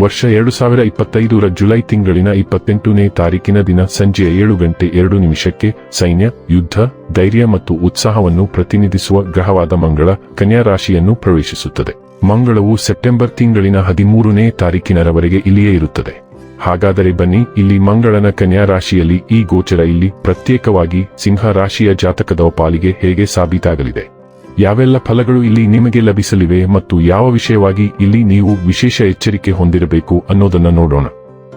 ವರ್ಷ ಎರಡು ಸಾವಿರ ಇಪ್ಪತ್ತೈದರ ಜುಲೈ ತಿಂಗಳಿನ ಇಪ್ಪತ್ತೆಂಟನೇ ತಾರೀಕಿನ ದಿನ ಸಂಜೆ ಏಳು ಗಂಟೆ ಎರಡು ನಿಮಿಷಕ್ಕೆ ಸೈನ್ಯ, ಯುದ್ಧ, ಧೈರ್ಯ ಮತ್ತು ಉತ್ಸಾಹವನ್ನು ಪ್ರತಿನಿಧಿಸುವ ಗ್ರಹವಾದ ಮಂಗಳ ಕನ್ಯಾ ರಾಶಿಯನ್ನು ಪ್ರವೇಶಿಸುತ್ತದೆ. ಮಂಗಳವು ಸೆಪ್ಟೆಂಬರ್ ತಿಂಗಳಿನ ಹದಿಮೂರನೇ ತಾರೀಕಿನವರೆಗೆ ಇಲ್ಲಿಯೇ ಇರುತ್ತದೆ. ಹಾಗಾದರೆ ಬನ್ನಿ, ಇಲ್ಲಿ ಮಂಗಳನ ಕನ್ಯಾ ರಾಶಿಯಲ್ಲಿ ಈ ಗೋಚರ ಇಲ್ಲಿ ಪ್ರತ್ಯೇಕವಾಗಿ ಸಿಂಹ ರಾಶಿಯ ಜಾತಕದ ಪಾಲಿಗೆ ಹೇಗೆ ಸಾಬೀತಾಗಲಿದೆ? ಯಾವೆಲ್ಲ ಫಲಗಳು ಇಲ್ಲಿ ನಿಮಗೆ ಲಭಿಸಲಿವೆ ಮತ್ತು ಯಾವ ವಿಷಯವಾಗಿ ಇಲ್ಲಿ ನೀವು ವಿಶೇಷ ಎಚ್ಚರಿಕೆ ಹೊಂದಿರಬೇಕು ಅನ್ನೋದನ್ನ ನೋಡೋಣ.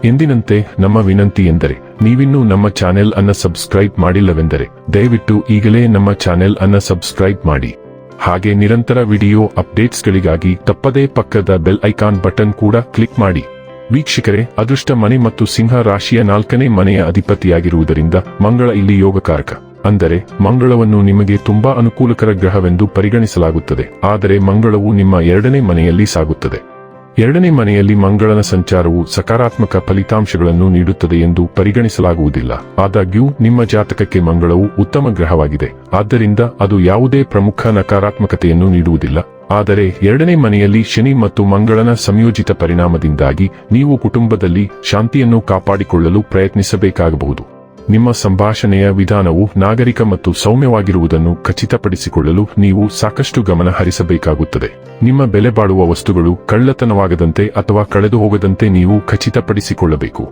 ಎಂದಿನಂತೆ, ನಮ್ಮ ವಿನಂತಿ ಎಂದರೆ, ನೀವಿನ್ನೂ ನಮ್ಮ ಚಾನೆಲ್ ಅನ್ನ ಸಬ್ಸ್ಕ್ರೈಬ್ ಮಾಡಿಲ್ಲವೆಂದರೆ, ದಯವಿಟ್ಟು ಈಗಲೇ ನಮ್ಮ ಚಾನೆಲ್ ಅನ್ನ ಸಬ್ಸ್ಕ್ರೈಬ್ ಮಾಡಿ. ಹಾಗೆ ನಿರಂತರ ವಿಡಿಯೋ ಅಪ್ಡೇಟ್ಸ್ಗಳಿಗಾಗಿ ತಪ್ಪದೇ ಪಕ್ಕದ ಬೆಲ್ ಐಕಾನ್ ಬಟನ್ ಕೂಡ ಕ್ಲಿಕ್ ಮಾಡಿ. ವೀಕ್ಷಕರೇ, ಅದೃಷ್ಟ ಮನೆ ಮತ್ತು ಸಿಂಹ ರಾಶಿಯ ನಾಲ್ಕನೇ ಮನೆಯ ಅಧಿಪತಿಯಾಗಿರುವುದರಿಂದ ಮಂಗಳ ಇಲ್ಲಿ ಯೋಗಕಾರಕ. ಅಂದರೆ ಮಂಗಳವನ್ನು ನಿಮಗೆ ತುಂಬಾ ಅನುಕೂಲಕರ ಗ್ರಹವೆಂದು ಪರಿಗಣಿಸಲಾಗುತ್ತದೆ. ಆದರೆ ಮಂಗಳವು ನಿಮ್ಮ ಎರಡನೇ ಮನೆಯಲ್ಲಿ ಸಾಗುತ್ತದೆ. ಎರಡನೇ ಮನೆಯಲ್ಲಿ ಮಂಗಳನ ಸಂಚಾರವು ಸಕಾರಾತ್ಮಕ ಫಲಿತಾಂಶಗಳನ್ನು ನೀಡುತ್ತದೆ ಎಂದು ಪರಿಗಣಿಸಲಾಗುವುದಿಲ್ಲ. ಆದಾಗ್ಯೂ, ನಿಮ್ಮ ಜಾತಕಕ್ಕೆ ಮಂಗಳವು ಉತ್ತಮ ಗ್ರಹವಾಗಿದೆ. ಆದ್ದರಿಂದ ಅದು ಯಾವುದೇ ಪ್ರಮುಖ ನಕಾರಾತ್ಮಕತೆಯನ್ನು ನೀಡುವುದಿಲ್ಲ. ಆದರೆ ಎರಡನೇ ಮನೆಯಲ್ಲಿ ಶನಿ ಮತ್ತು ಮಂಗಳನ ಸಂಯೋಜಿತ ಪರಿಣಾಮದಿಂದಾಗಿ ನೀವು ಕುಟುಂಬದಲ್ಲಿ ಶಾಂತಿಯನ್ನು ಕಾಪಾಡಿಕೊಳ್ಳಲು ಪ್ರಯತ್ನಿಸಬೇಕಾಗಬಹುದು. ನಿಮ್ಮ ಸಂಭಾಷಣೆಯ ವಿಧಾನವು ನಾಗರಿಕ ಮತ್ತು ಸೌಮ್ಯವಾಗಿರುವುದನ್ನು ಖಚಿತಪಡಿಸಿಕೊಳ್ಳಲು ನೀವು ಸಾಕಷ್ಟು ಗಮನ ಹರಿಸಬೇಕಾಗುತ್ತದೆ. ನಿಮ್ಮ ಬೆಲೆ ಬಾಳುವ ವಸ್ತುಗಳು ಕಳ್ಳತನವಾಗದಂತೆ ಅಥವಾ ಕಳೆದು ಹೋಗದಂತೆ ನೀವು ಖಚಿತಪಡಿಸಿಕೊಳ್ಳಬೇಕು.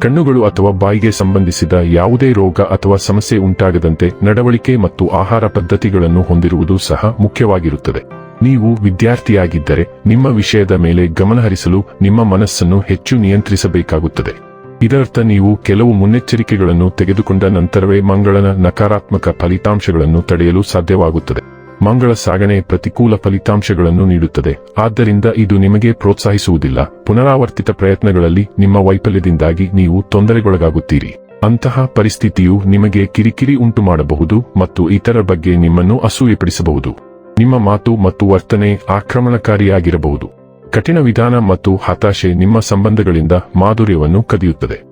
ಕಣ್ಣುಗಳು ಅಥವಾ ಬಾಯಿಗೆ ಸಂಬಂಧಿಸಿದ ಯಾವುದೇ ರೋಗ ಅಥವಾ ಸಮಸ್ಯೆ ಉಂಟಾಗದಂತೆ ನಡವಳಿಕೆ ಮತ್ತು ಆಹಾರ ಪದ್ಧತಿಗಳನ್ನು ಹೊಂದಿರುವುದು ಸಹ ಮುಖ್ಯವಾಗಿರುತ್ತದೆ. ನೀವು ವಿದ್ಯಾರ್ಥಿಯಾಗಿದ್ದರೆ ನಿಮ್ಮ ವಿಷಯದ ಮೇಲೆ ಗಮನಹರಿಸಲು ನಿಮ್ಮ ಮನಸ್ಸನ್ನು ಹೆಚ್ಚು ನಿಯಂತ್ರಿಸಬೇಕಾಗುತ್ತದೆ. ಇದರರ್ಥ ನೀವು ಕೆಲವು ಮುನ್ನೆಚ್ಚರಿಕೆಗಳನ್ನು ತೆಗೆದುಕೊಂಡ ನಂತರವೇ ಮಂಗಳನ ನಕಾರಾತ್ಮಕ ಫಲಿತಾಂಶಗಳನ್ನು ತಡೆಯಲು ಸಾಧ್ಯವಾಗುತ್ತದೆ. ಮಂಗಳ ಸಾಗಣೆ ಪ್ರತಿಕೂಲ ಫಲಿತಾಂಶಗಳನ್ನು ನೀಡುತ್ತದೆ. ಆದ್ದರಿಂದ ಇದು ನಿಮಗೆ ಪ್ರೋತ್ಸಾಹಿಸುವುದಿಲ್ಲ. ಪುನರಾವರ್ತಿತ ಪ್ರಯತ್ನಗಳಲ್ಲಿ ನಿಮ್ಮ ವೈಫಲ್ಯದಿಂದಾಗಿ ನೀವು ತೊಂದರೆಗೊಳಗಾಗುತ್ತೀರಿ. ಅಂತಹ ಪರಿಸ್ಥಿತಿಯು ನಿಮಗೆ ಕಿರಿಕಿರಿ ಉಂಟು ಮಾಡಬಹುದು ಮತ್ತು ಇತರ ಬಗ್ಗೆ ನಿಮ್ಮನ್ನು ಅಸೂಯೆಪಡಿಸಬಹುದು. ನಿಮ್ಮ ಮಾತು ಮತ್ತು ವರ್ತನೆ ಆಕ್ರಮಣಕಾರಿಯಾಗಿರಬಹುದು. ಕಠಿಣ ವಿಧಾನ ಮತ್ತು ಹತಾಶೆ ನಿಮ್ಮ ಸಂಬಂಧಗಳಿಂದ ಮಾಧುರ್ಯವನ್ನು ಕದಿಯುತ್ತದೆ.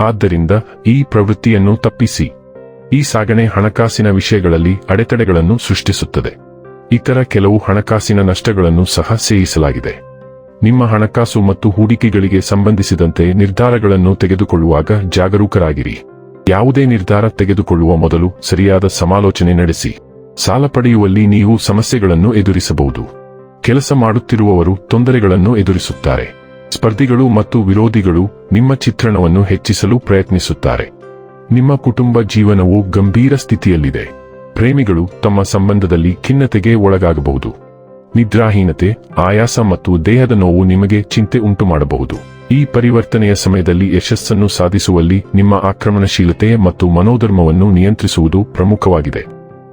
ಆದ್ದರಿಂದ ಈ ಪ್ರವೃತ್ತಿಯನ್ನು ತಪ್ಪಿಸಿ. ಈ ಸಾಗಣೆ ಹಣಕಾಸಿನ ವಿಷಯಗಳಲ್ಲಿ ಅಡೆತಡೆಗಳನ್ನು ಸೃಷ್ಟಿಸುತ್ತದೆ. ಇತರ ಕೆಲವು ಹಣಕಾಸಿನ ನಷ್ಟಗಳನ್ನು ಸಹ ಸೇರಿಸಲಾಗಿದೆ. ನಿಮ್ಮ ಹಣಕಾಸು ಮತ್ತು ಹೂಡಿಕೆಗಳಿಗೆ ಸಂಬಂಧಿಸಿದಂತೆ ನಿರ್ಧಾರಗಳನ್ನು ತೆಗೆದುಕೊಳ್ಳುವಾಗ ಜಾಗರೂಕರಾಗಿರಿ. ಯಾವುದೇ ನಿರ್ಧಾರ ತೆಗೆದುಕೊಳ್ಳುವ ಮೊದಲು ಸರಿಯಾದ ಸಮಾಲೋಚನೆ ನಡೆಸಿ. ಸಾಲ ಪಡೆಯುವಲ್ಲಿ ನೀವು ಸಮಸ್ಯೆಗಳನ್ನು ಎದುರಿಸಬಹುದು. ಕೆಲಸ ಮಾಡುತ್ತಿರುವವರು ತೊಂದರೆಗಳನ್ನು ಎದುರಿಸುತ್ತಾರೆ. ಸ್ಪರ್ಧಿಗಳು ಮತ್ತು ವಿರೋಧಿಗಳು ನಿಮ್ಮ ಚಿತ್ರಣವನ್ನು ಹೆಚ್ಚಿಸಲು ಪ್ರಯತ್ನಿಸುತ್ತಾರೆ. ನಿಮ್ಮ ಕುಟುಂಬ ಜೀವನವು ಗಂಭೀರ ಸ್ಥಿತಿಯಲ್ಲಿದೆ. ಪ್ರೇಮಿಗಳು ತಮ್ಮ ಸಂಬಂಧದಲ್ಲಿ ಖಿನ್ನತೆಗೆ ಒಳಗಾಗಬಹುದು. ನಿದ್ರಾಹೀನತೆ, ಆಯಾಸ ಮತ್ತು ದೇಹದ ನೋವು ನಿಮಗೆ ಚಿಂತೆ ಉಂಟು ಮಾಡಬಹುದು ಈ ಪರಿವರ್ತನೆಯ ಸಮಯದಲ್ಲಿ ಯಶಸ್ಸನ್ನು ಸಾಧಿಸುವಲ್ಲಿ ನಿಮ್ಮ ಆಕ್ರಮಣಶೀಲತೆ ಮತ್ತು ಮನೋಧರ್ಮವನ್ನು ನಿಯಂತ್ರಿಸುವುದು ಪ್ರಮುಖವಾಗಿದೆ.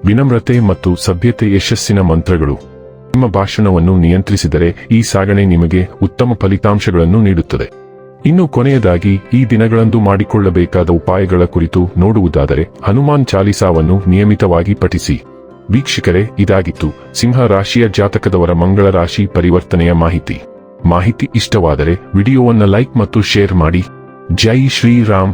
ವಿನಮ್ರತೆ ಮತ್ತು ಸಭ್ಯತೆ ಯಶಸ್ಸಿನ ಮಂತ್ರಗಳು. ನಿಮ್ಮ ಭಾಷಣವನ್ನು ನಿಯಂತ್ರಿಸಿದರೆ ಈ ಸಾಗಣೆ ನಿಮಗೆ ಉತ್ತಮ ಫಲಿತಾಂಶಗಳನ್ನು ನೀಡುತ್ತದೆ. ಇನ್ನು ಕೊನೆಯದಾಗಿ, ಈ ದಿನಗಳಂದು ಮಾಡಿಕೊಳ್ಳಬೇಕಾದ ಉಪಾಯಗಳ ಕುರಿತು ನೋಡುವುದಾದರೆ, ಹನುಮಾನ್ ಚಾಲಿಸಾವನ್ನು ನಿಯಮಿತವಾಗಿ ಪಠಿಸಿ. ವೀಕ್ಷಕರೇ, ಇದಾಗಿತ್ತು ಸಿಂಹ ರಾಶಿಯ ಜಾತಕದವರ ಮಂಗಳ ರಾಶಿ ಪರಿವರ್ತನೆಯ ಮಾಹಿತಿ. ಮಾಹಿತಿ ಇಷ್ಟವಾದರೆ, ವಿಡಿಯೋವನ್ನು ಲೈಕ್ ಮತ್ತು ಶೇರ್ ಮಾಡಿ. ಜೈ ಶ್ರೀರಾಮ್.